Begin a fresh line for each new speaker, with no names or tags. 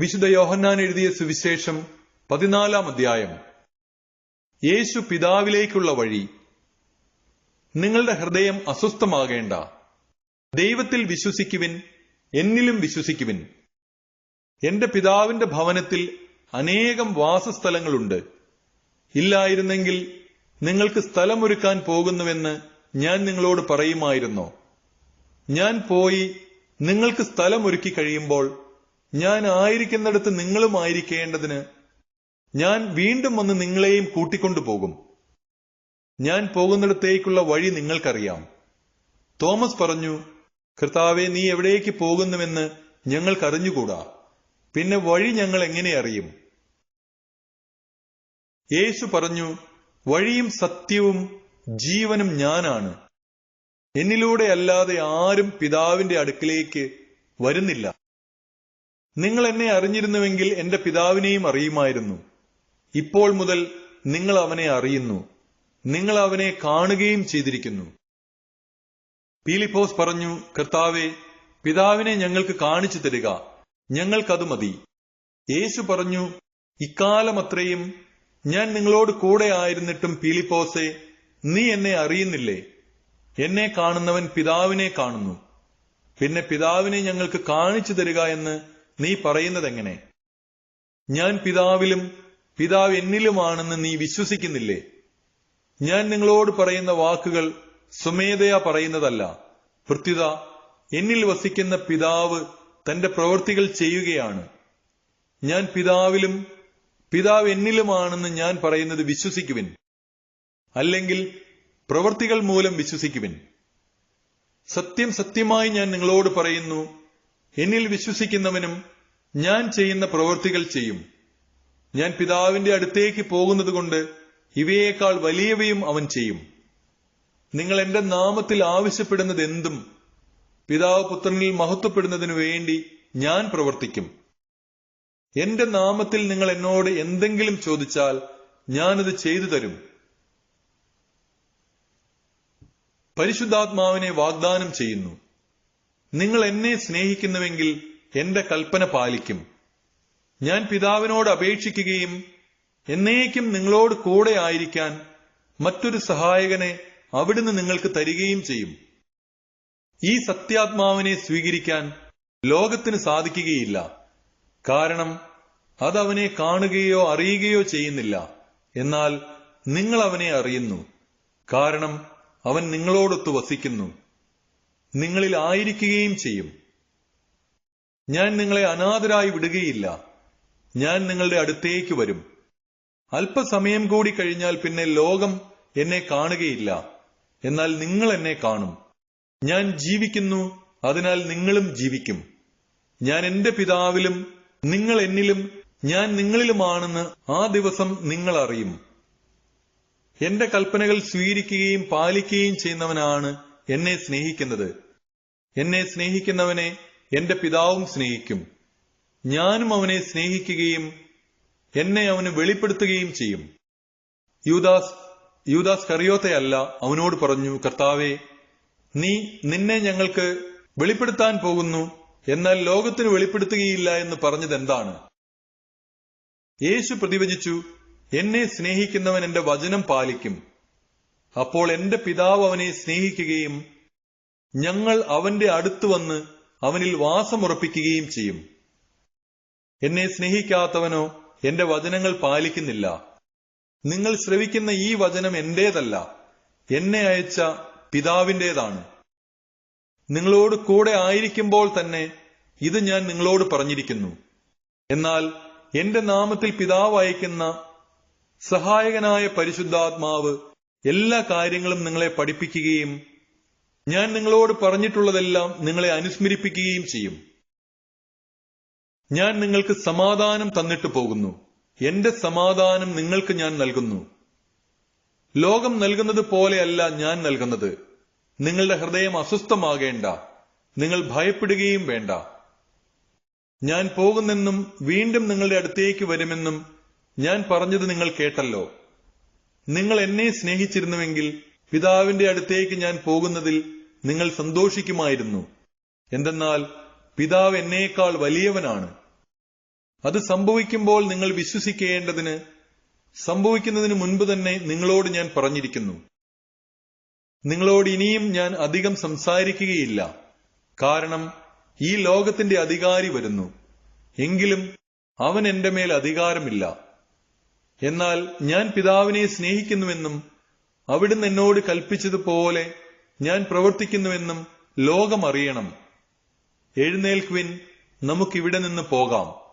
വിശുദ്ധ യോഹന്നാൻ എഴുതിയ സുവിശേഷം പതിനാലാം അധ്യായം. യേശു പിതാവിലേക്കുള്ള വഴി. നിങ്ങളുടെ ഹൃദയം അസ്വസ്ഥമാകേണ്ട. ദൈവത്തിൽ വിശ്വസിക്കുവിൻ എന്നിലും വിശ്വസിക്കുവിൻ. എന്റെ പിതാവിന്റെ ഭവനത്തിൽ അനേകം വാസസ്ഥലങ്ങളുണ്ട്. ഇല്ലായിരുന്നെങ്കിൽ നിങ്ങൾക്ക് സ്ഥലമൊരുക്കാൻ പോകുന്നുവെന്ന് ഞാൻ നിങ്ങളോട് പറയുമായിരുന്നോ. ഞാൻ പോയി നിങ്ങൾക്ക് സ്ഥലമൊരുക്കി കഴിയുമ്പോൾ ഞാൻ ആയിരിക്കുന്നിടത്ത് നിങ്ങളും ആയിരിക്കേണ്ടതിന് ഞാൻ വീണ്ടും വന്ന് നിങ്ങളെയും കൂട്ടിക്കൊണ്ടുപോകും ഞാൻ പോകുന്നിടത്തേക്കുള്ള വഴി നിങ്ങൾക്കറിയാം. തോമസ് പറഞ്ഞു കർത്താവെ നീ എവിടേക്ക് പോകുന്നുവെന്ന് ഞങ്ങൾക്കറിഞ്ഞുകൂടാ. പിന്നെ വഴി ഞങ്ങൾ എങ്ങനെ അറിയും? യേശു പറഞ്ഞു വഴിയും സത്യവും ജീവനും ഞാനാണ്. എന്നിലൂടെ അല്ലാതെ ആരും പിതാവിന്റെ അടുക്കിലേക്ക് വരുന്നില്ല. നിങ്ങൾ എന്നെ അറിഞ്ഞിരുന്നുവെങ്കിൽ എന്റെ പിതാവിനെയും അറിയുമായിരുന്നു. ഇപ്പോൾ മുതൽ നിങ്ങൾ അവനെ അറിയുന്നു. നിങ്ങൾ അവനെ കാണുകയും ചെയ്തിരിക്കുന്നു. പീലിപ്പോസ് പറഞ്ഞു കർത്താവെ പിതാവിനെ ഞങ്ങൾക്ക് കാണിച്ചു തരിക. ഞങ്ങൾക്കത് മതി. യേശു പറഞ്ഞു ഇക്കാലമത്രയും ഞാൻ നിങ്ങളോട് കൂടെ ആയിരുന്നിട്ടും പീലിപ്പോസെ നീ എന്നെ അറിയുന്നില്ലേ? എന്നെ കാണുന്നവൻ പിതാവിനെ കാണുന്നു. പിന്നെ പിതാവിനെ ഞങ്ങൾക്ക് കാണിച്ചു തരിക എന്ന് നീ പറയുന്നതെങ്ങനെ? ഞാൻ പിതാവിലും പിതാവ് എന്നിലുമാണെന്ന് നീ വിശ്വസിക്കുന്നില്ലേ? ഞാൻ നിങ്ങളോട് പറയുന്ന വാക്കുകൾ സ്വമേധയാ പറയുന്നതല്ല. പ്രത്യുത എന്നിൽ വസിക്കുന്ന പിതാവ് തന്റെ പ്രവൃത്തികൾ ചെയ്യുകയാണ്. ഞാൻ പിതാവിലും പിതാവ് എന്നിലുമാണെന്ന് ഞാൻ പറയുന്നത് വിശ്വസിക്കുവിൻ. അല്ലെങ്കിൽ പ്രവൃത്തികൾ മൂലം വിശ്വസിക്കുവിൻ. സത്യം സത്യമായി ഞാൻ നിങ്ങളോട് പറയുന്നു എന്നിൽ വിശ്വസിക്കുന്നവനും ഞാൻ ചെയ്യുന്ന പ്രവൃത്തികൾ ചെയ്യും. ഞാൻ പിതാവിന്റെ അടുത്തേക്ക് പോകുന്നതുകൊണ്ട് ഇവയേക്കാൾ വലിയവയും അവൻ ചെയ്യും. നിങ്ങൾ എന്റെ നാമത്തിൽ ആവശ്യപ്പെടുന്നത് എന്തും പിതാവ് പുത്രനിൽ മഹത്വപ്പെടുന്നതിനു വേണ്ടി ഞാൻ പ്രവർത്തിക്കും. എന്റെ നാമത്തിൽ നിങ്ങൾ എന്നോട് എന്തെങ്കിലും ചോദിച്ചാൽ ഞാനത് ചെയ്തു തരും. പരിശുദ്ധാത്മാവിനെ വാഗ്ദാനം ചെയ്യുന്നു. നിങ്ങൾ എന്നെ സ്നേഹിക്കുന്നുവെങ്കിൽ എന്റെ കൽപ്പന പാലിക്കും. ഞാൻ പിതാവിനോട് അപേക്ഷിക്കുകയും എന്നേക്കും നിങ്ങളോട് കൂടെ ആയിരിക്കാൻ മറ്റൊരു സഹായകനെ അവിടുന്ന് നിങ്ങൾക്ക് തരികയും ചെയ്യും. ഈ സത്യാത്മാവിനെ സ്വീകരിക്കാൻ ലോകത്തിന് സാധിക്കുകയില്ല. കാരണം അതവനെ കാണുകയോ അറിയുകയോ ചെയ്യുന്നില്ല. എന്നാൽ നിങ്ങൾ അവനെ അറിയുന്നു. കാരണം അവൻ നിങ്ങളോടൊത്ത് വസിക്കുന്നു. നിങ്ങളിൽ ആയിരിക്കുകയും ചെയ്യും. ഞാൻ നിങ്ങളെ അനാഥരായി വിടുകയില്ല. ഞാൻ നിങ്ങളുടെ അടുത്തേക്ക് വരും. അല്പസമയം കൂടി കഴിഞ്ഞാൽ പിന്നെ ലോകം എന്നെ കാണുകയില്ല. എന്നാൽ നിങ്ങൾ എന്നെ കാണും. ഞാൻ ജീവിക്കുന്നു അതിനാൽ നിങ്ങളും ജീവിക്കും. ഞാൻ എന്റെ പിതാവിലും നിങ്ങൾ എന്നിലും ഞാൻ നിങ്ങളിലുമാണെന്ന് ആ ദിവസം നിങ്ങൾ അറിയും. എന്റെ കൽപ്പനകൾ സ്വീകരിക്കുകയും പാലിക്കുകയും ചെയ്യുന്നവനാണ് എന്നെ സ്നേഹിക്കുന്നത്. എന്നെ സ്നേഹിക്കുന്നവനെ എന്റെ പിതാവും സ്നേഹിക്കും. ഞാനും അവനെ സ്നേഹിക്കുകയും എന്നെ അവന് വെളിപ്പെടുത്തുകയും ചെയ്യും. യൂദാസ് യൂദാസ് കറിയോത്തയല്ല അവനോട് പറഞ്ഞു കർത്താവേ നീ നിന്നെ ഞങ്ങൾക്ക് വെളിപ്പെടുത്താൻ പോകുന്നു എന്നാൽ ലോകത്തിന് വെളിപ്പെടുത്തുകയില്ല എന്ന് പറഞ്ഞത് എന്താണ്? യേശു പ്രതിവചിച്ചു എന്നെ സ്നേഹിക്കുന്നവൻ എന്റെ വചനം പാലിക്കും. അപ്പോൾ എന്റെ പിതാവ് അവനെ സ്നേഹിക്കുകയും ഞങ്ങൾ അവന്റെ അടുത്ത് വന്ന് അവനിൽ വാസമുറപ്പിക്കുകയും ചെയ്യും. എന്നെ സ്നേഹിക്കാത്തവനോ എന്റെ വചനങ്ങൾ പാലിക്കുന്നില്ല. നിങ്ങൾ ശ്രവിക്കുന്ന ഈ വചനം എന്റേതല്ല. എന്നെ അയച്ച പിതാവിന്റേതാണ്. നിങ്ങളോട് കൂടെ ആയിരിക്കുമ്പോൾ തന്നെ ഇത് ഞാൻ നിങ്ങളോട് പറഞ്ഞിരിക്കുന്നു. എന്നാൽ എന്റെ നാമത്തിൽ പിതാവ് അയക്കുന്ന സഹായകനായ പരിശുദ്ധാത്മാവ് എല്ലാ കാര്യങ്ങളും നിങ്ങളെ പഠിപ്പിക്കുകയും ഞാൻ നിങ്ങളോട് പറഞ്ഞിട്ടുള്ളതെല്ലാം നിങ്ങളെ അനുസ്മരിപ്പിക്കുകയും ചെയ്യും. ഞാൻ നിങ്ങൾക്ക് സമാധാനം തന്നിട്ട് പോകുന്നു. എന്റെ സമാധാനം നിങ്ങൾക്ക് ഞാൻ നൽകുന്നു. ലോകം നൽകുന്നത് പോലെയല്ല ഞാൻ നൽകുന്നത്. നിങ്ങളുടെ ഹൃദയം അസ്വസ്ഥമാകേണ്ട. നിങ്ങൾ ഭയപ്പെടുകയും വേണ്ട. ഞാൻ പോകുന്നെന്നും വീണ്ടും നിങ്ങളുടെ അടുത്തേക്ക് വരുമെന്നും ഞാൻ പറഞ്ഞത് നിങ്ങൾ കേട്ടല്ലോ. നിങ്ങൾ എന്നെ സ്നേഹിച്ചിരുന്നുവെങ്കിൽ പിതാവിന്റെ അടുത്തേക്ക് ഞാൻ പോകുന്നതിൽ നിങ്ങൾ സന്തോഷിക്കുമായിരുന്നു. എന്തെന്നാൽ പിതാവ് എന്നേക്കാൾ വലിയവനാണ്. അത് സംഭവിക്കുമ്പോൾ നിങ്ങൾ വിശ്വസിക്കേണ്ടതിന് സംഭവിക്കുന്നതിന് മുൻപ് തന്നെ നിങ്ങളോട് ഞാൻ പറഞ്ഞിരിക്കുന്നു. നിങ്ങളോട് ഇനിയും ഞാൻ അധികം സംസാരിക്കുകയില്ല. കാരണം ഈ ലോകത്തിന്റെ അധികാരി വരുന്നു. എങ്കിലും അവൻ എന്റെ മേൽ അധികാരമില്ല. എന്നാൽ ഞാൻ പിതാവിനെ സ്നേഹിക്കുന്നുവെന്നും അവിടുന്ന് എന്നോട് കൽപ്പിച്ചതുപോലെ ഞാൻ പ്രവർത്തിക്കുന്നുവെന്നും ലോകം അറിയണം എഴുന്നേൽക്കുവിൻ നമുക്കിവിടെ നിന്ന് പോകാം.